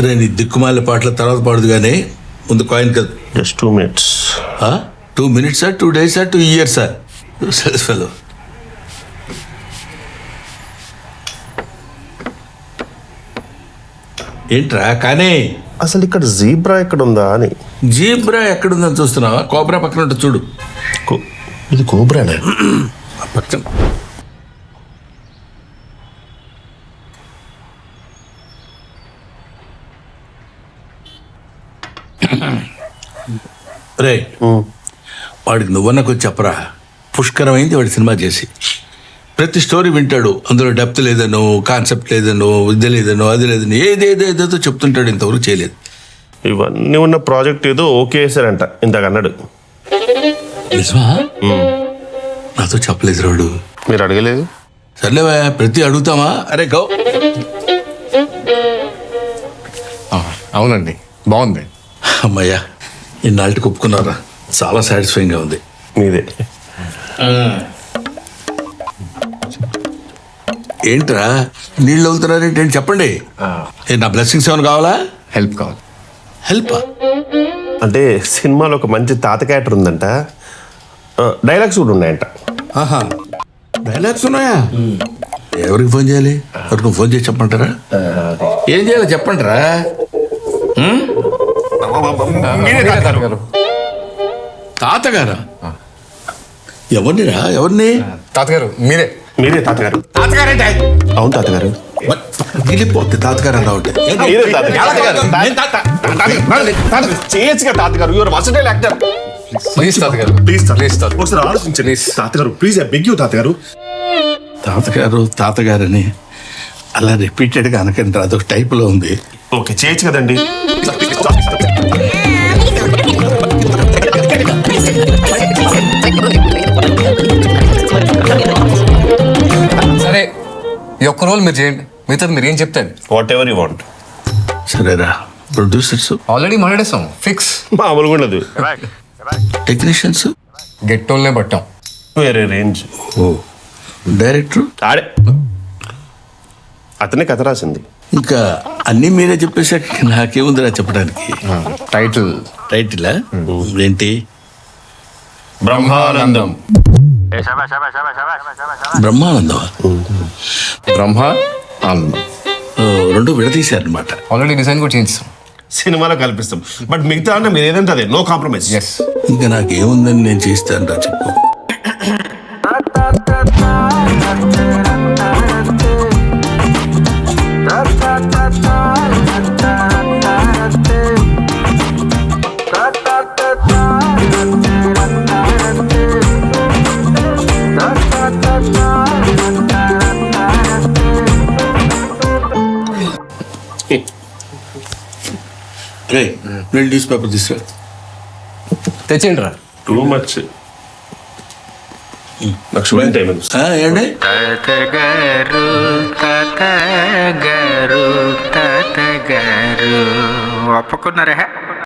రే నీ దిక్కుమాల పాటల తర్వాత పాడదు కానీ ముందు కాయిన్ కదా. జస్ట్ టూ మినిట్స్ టూ మినిట్సా టూ డేసా టూ ఇయర్సా ఫెలో ఏంట్రా కానీ? అసలు ఇక్కడ జీబ్రా ఎక్కడ ఉందా అని. జీబ్రా ఎక్కడుందని చూస్తున్నావా? కోబ్రా పక్కన ఉంటుంది చూడు. కో- ఇది కోబ్రానే పక్కన రే వాడికి నువ్వన్న కొంచెం చెప్పరా? పుష్కరమైంది వాడి సినిమా చేసి. ప్రతి స్టోరీ వింటాడు. అందులో డెప్త్ లేదనో కాన్సెప్ట్ లేదనో ఇది లేదనో అది లేదనో ఏది ఏదో ఏదేదో చెప్తుంటాడు. ఇంతవరకు చేయలేదు. ఇవన్నీ ఉన్న ప్రాజెక్ట్ ఏదో ఓకే చేశారంట. ఇందాక అన్నాడు. నిజమా? నాతో చెప్పలేదు రాడు మీరు అడగలేదు? సర్లేవా ప్రతి అడుగుతామా? అరే గౌ. ఆ, అవునండి. బాగుంది. అమ్మయ్యా ఇన్నాళ్ళకి ఒప్పుకున్నారా? చాలా సాటిస్ఫైయింగ్గా ఉంది. మీదే. ఏంట్రా నీళ్ళు వెళ్తున్నారేంటి ఏంటి? చెప్పండి. ఏ నా బ్లెస్సింగ్స్ ఏమైనా కావాలా? హెల్ప్ కావాలి. హెల్ప్? అంటే సినిమాలో ఒక మంచి తాత క్యారెక్టర్ ఉందంట. డైలాగ్స్ కూడా ఉన్నాయంట. ఆహా. డైలాగ్స్ ఉన్నాయా? ఎవరికి ఫోన్ చేయాలి? ఎవరికి ఫోన్ చేసి చెప్పమంటారా? ఏం చేయాలి చెప్పంటారా తాతగారు. తాతగారా. ఎవరినిరా? ఎవరిని? తాతగారు మీరే. మీరే తాతగారు. తాతగారేంటి? అవును తాతగారు. వెళ్ళిపోతే తాతగారు అన్నా ఉంటే తాతగారు. చేయొచ్చుగా తాతగారు. యువర్ వర్సటైల్ యాక్టర్ ప్లీజ్ తాతగారు. ప్లీజ్ ప్లీజ్ తాత ఒకసారి ఆలోచించండి. తాతగారు ప్లీజ్ బెగ్ యూ తాతగారు. తాతగారు తాతగారని అలా రిపీటెడ్గా అనకండి. అదొక టైపులో ఉంది. ఓకే చేయొచ్చు కదండి. సరే ఈ ఒక్క రోల్ మీరు చేయండి. మిగతాది మీరు ఏం చెప్తాను వాట్ ఎవర్ యూ వాంట్ సరేరా ప్రొడ్యూసర్స్ ఆల్రెడీ మాట్లాడేస్తాం ఫిక్స్ మామూలుగా ఉండదు. టెక్నీషియన్స్ గెట్టోల్నే పట్టాం. వేరే రేంజ్. ఓ. డైరెక్టర్ ఆడే. అతనే కథ రాసింది. ఇంకా అన్నీ మీరే చెప్పేసాక నాకేముందిరా చెప్పడానికి? టైటిల్ టైటిలా ఏంటి? బ్రహ్మానందం. బ్రహ్మానందమా? బ్రహ్మ ఆనందం రెండు విడదీశారనమాట ఆల్రెడీ డిజైన్ కూడా చేయించాం. సినిమాలో కల్పిస్తాం. బట్ మిగతా అంటే మీరు ఏదంటే అదే నో కాంప్రమైజ్ ఎస్ ఇంకా నాకేముందని నేను చేస్తాను రా చెప్పు. రెండు న్యూస్ పేపర్ తీసుకురా తెచ్చేయండి రా టూ మచ్ ఏంటి? తాతగారు తాతగారు తాతగారు. ఒప్పుకున్నారా?